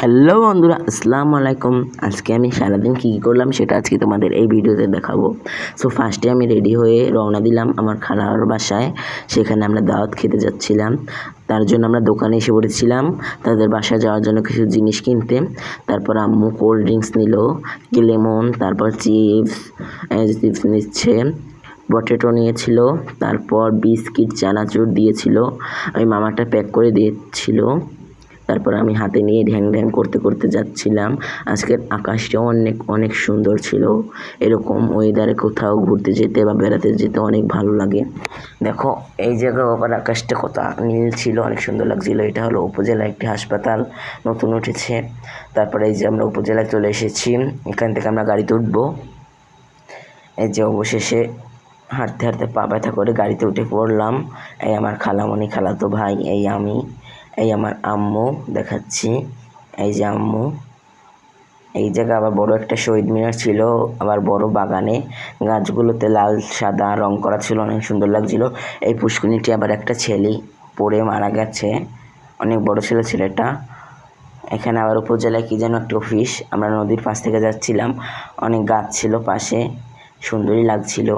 Hello বন্ধুরা, আসসালামু আলাইকুম। আজকে আমি সারাদিন কী কী করলাম সেটা আজকে তোমাদের এই ভিডিওতে দেখাবো। সো ফার্স্টে আমি রেডি হয়ে রওনা দিলাম আমার খালার বাসায়। সেখানে আমরা দাওয়াত খেতে যাচ্ছিলাম। তার জন্য আমরা দোকানে এসে পড়েছিলাম। তাদের বাসায় যাওয়ার জন্য কিছু জিনিস কিনতে। তারপর আম্মু কোল্ড ড্রিঙ্কস নিল লেমন, তারপর চিপস চিপস নিচ্ছে পটেটো নিয়েছিল, তারপর বিস্কিট, চানাচুর দিয়েছিল। আমি মামাটা প্যাক করে দিয়েছিল। তারপর আমি হাতে নিয়ে ঢ্যাং ঢ্যাং করতে করতে যাচ্ছিলাম। আজকের আকাশটা অনেক অনেক সুন্দর ছিল। এরকম ওয়েদারে কোথাও ঘুরতে যেতে বা বেড়াতে যেতে অনেক ভালো লাগে। দেখো, এই জায়গায় আবার আকাশটা কত নীল ছিল, অনেক সুন্দর লাগছিল। এটা হলো উপজেলা একটি হাসপাতাল, নতুন উঠেছে। তারপরে এই যে আমরা উপজেলায় চলে এসেছি, এখান থেকে আমরা গাড়িতে উঠবো। এই যে অবশেষে হাঁটতে হাঁটতে পা ব্যথা করে গাড়িতে উঠে পড়লাম। এই আমার খালামণি, খালাতো ভাই, এই আমি। এই আমার আম্মু দেখাচ্ছি। এই যে আম্মু। এই জায়গায় আবার বড় একটা শহীদ মিনার ছিল, আবার বড় বাগানে। গাছগুলোতে লাল, সাদা রং করা ছিল, অনেক সুন্দর লাগছিল। এই পুষ্করিণীটি আবার একটা ছেলে পড়ে মারা গেছে। অনেক বড় ছিল ছেলেটা। এখানে আবার উপজেলায় কী যেন একটা অফিস। আমরা নদীর পাশ থেকে যাচ্ছিলাম। অনেক গাছ ছিল পাশে। সুন্দরই লাগছিল।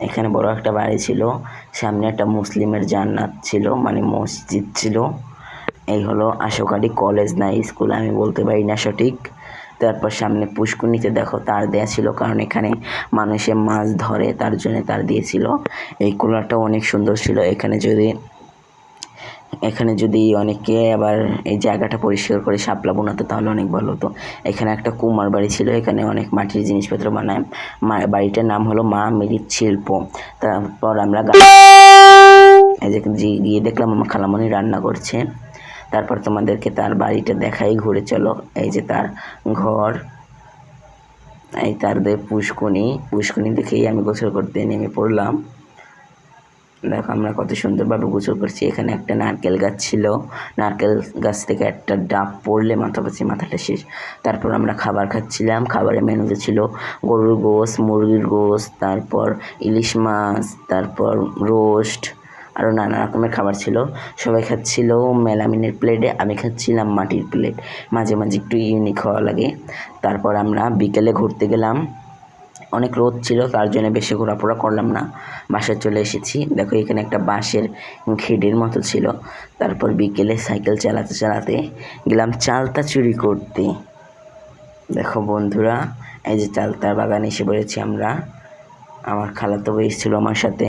এখানে বড় একটা বাড়ি ছিল। সামনে একটা মুসলিমের জান্নাত ছিল মানে মসজিদ ছিল। এই হলো আশোকারি কলেজ না স্কুল আমি বলতে পারি না সঠিক। তারপর সামনে পুষ্করণীতে দেখো তার দেয়া ছিল কারণ এখানে মানুষে মাছ ধরে তার জন্য তার দিয়েছিল এই কুলারটা অনেক সুন্দর ছিল। এখানে যদি এখানে যদি অনেকে আবার এই জায়গাটা পরিষ্কার করে শাপলা বোনাতো তাহলে অনেক ভালো হতো। এখানে একটা কুমার বাড়ি ছিল এখানে অনেক মাটির জিনিসপত্র বানায়। মা বাড়িটার নাম হলো মা মিরিত শিল্প। তারপর আমরা এই যে গিয়ে দেখলাম আমার খালামণি রান্না করছে। তারপর তোমাদেরকে তার বাড়িটা দেখাই, ঘুরে চলো। এই যে তার ঘর, এই তার দিয়ে পুষ্কনি পুষ্কনি দেখেই আমি গোসল করতে নেমে পড়লাম। দেখো আমরা কত সুন্দরভাবে গোসল করছি। এখানে একটা নারকেল গাছ ছিল। নারকেল গাছ থেকে একটা ডাব পড়লে মাথা পাচ্ছি মাথাটা শেষ। তারপর আমরা খাবার খাচ্ছিলাম। খাবারের মেনুতে ছিল গরুর গোস মুরগির গোস তারপর ইলিশ মাছ, তারপর রোস্ট আরও নানা রকমের খাবার ছিল। সবাই খাচ্ছিল মেলামিনের প্লেটে আমি খাচ্ছিলাম মাটির প্লেট মাঝে মাঝে একটু ইউনিক হওয়া লাগে। তারপর আমরা বিকেলে ঘুরতে গেলাম। অনেক রোদ ছিল, তার জন্য বেশি ঘোরাফোরা করলাম না। বাসায় চলে এসেছি। দেখো, এখানে একটা বাঁশের খেডের মতো ছিল। তারপর বিকেলে সাইকেল চালাতে চালাতে গেলাম চালতা চুরি করতে। দেখো বন্ধুরা, এই যে চালতার বাগানে এসে পড়েছি আমরা। আমার খালাতো ভাই ছিল আমার সাথে।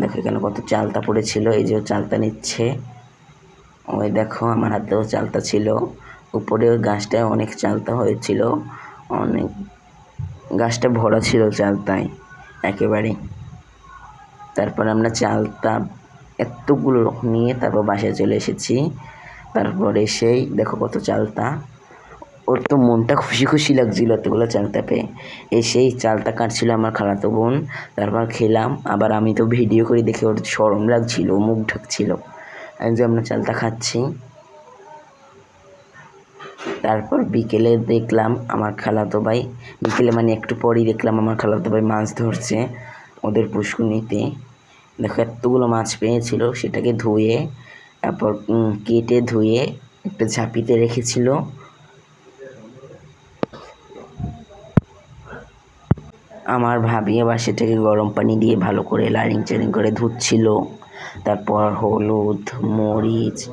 দেখো এখানে কত চালতা পড়েছিল, এই যে চালতা নিচ্ছে। ওই দেখো, আমার হাতেও চালতা ছিল। উপরে ওই গাছটায় অনেক চালতা হয়েছিল, অনেক গাছটা ভরা ছিল চালতায়, একেবারে। তারপর আমরা চালতা এতগুলো নিয়ে তারপর বাসায় চলে এসেছি। তারপর এসেই দেখো কত চালতা। ওর তো মনটা খুশি খুশি লাগছিল এতগুলো চালতা পেয়ে এসেই চালতা কাটছিল আমার খালাতো বোন। তারপর খেলাম। আবার আমি তো ভিডিও করে দেখে ওর সরম লাগছিল মুখ ঢাকছিল। এই যে আমরা চালতা খাচ্ছি। তারপর বিকেলে দেখলাম আমার খালাতো ভাই, বিকেলে মানে একটু পরেই দেখলাম আমার খালাতো ভাই মাছ ধরছে ওদের পুষ্কুনিতে। দেখো এতগুলো মাছ পেয়েছিল, সেটাকে ধুয়ে, তারপর কেটে ধুয়ে একটা ঝাঁপিতে রেখেছিল। আমার ভাবি আবার সেটাকে গরম পানি দিয়ে ভালো করে লারিং চারিং করে ধুচ্ছিল। তারপর হলুদ, মরিচ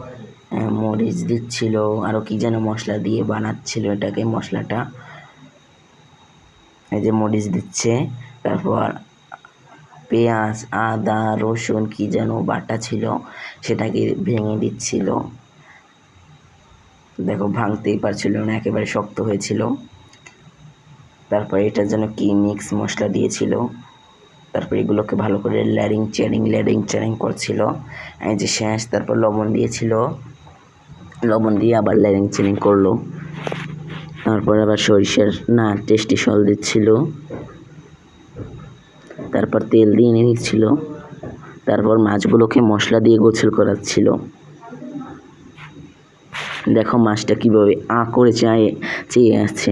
মরিচ দিচ্ছিল। আরও কি যেন মশলা দিয়ে বানাচ্ছিল এটাকে, মশলাটা। এই যে মরিচ দিচ্ছে। তারপর পেঁয়াজ, আদা, রসুন কি যেন বাটা ছিল, সেটাকে ভেঙে দিচ্ছিল। দেখো, ভাঙতেই পারছিল না, একেবারে শক্ত হয়েছিল। তারপর এটার জন্য কি মিক্স মশলা দিয়েছিল? তারপর এগুলোকে ভালো করে ল্যারিং চ্যারিং ল্যারিং চ্যারিং করছিল। এই যে শেষ, তারপর লবণ দিয়েছিল। লবণ দিয়ে আবার ল্যারিং চ্যারিং করল। তারপর আবার সরিষার, না, টেস্টি সল দিচ্ছিল। তারপর তেল দিয়ে এনে নিচ্ছিল তারপর মাছগুলোকে মশলা দিয়ে গোছল করাচ্ছিল। দেখো মাছটা কীভাবে আ করে চায়ে, চেয়ে আছে।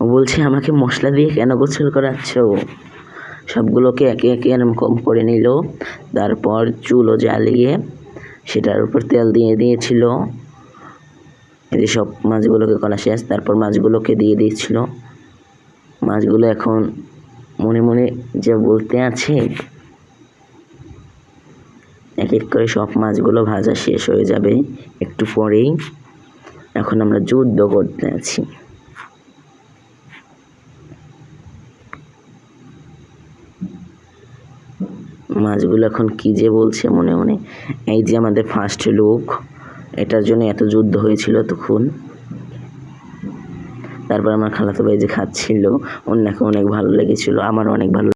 বলছে, আমাকে মশলা দিয়ে কেন গোছল করাচ্ছ? সবগুলোকে একে একে এরকম করে নিল। তারপর চুলো জ্বালিয়ে সেটার উপর তেল দিয়ে দিয়েছিল। এই সব মাছগুলোকে করা শেষ তারপর মাছগুলোকে দিয়ে দিয়েছিল। মাছগুলো এখন মনে মনে যে বলতে আছে, এক এক করে সব মাছগুলো ভাজা শেষ হয়ে যাবে একটু পরেই। এখন আমরা যুদ্ধ করতে আছি। মাছগুলো এখন কি যে বলছে মনে মনে। এই যে আমাদের ফার্স্ট লোক এটার জন্য এত যুদ্ধ হয়েছিল তখন। তারপর আমার খালাতো ভাই যে খাচ্ছিল অন্যকে অনেক ভালো লেগেছিল আমার অনেক ভালো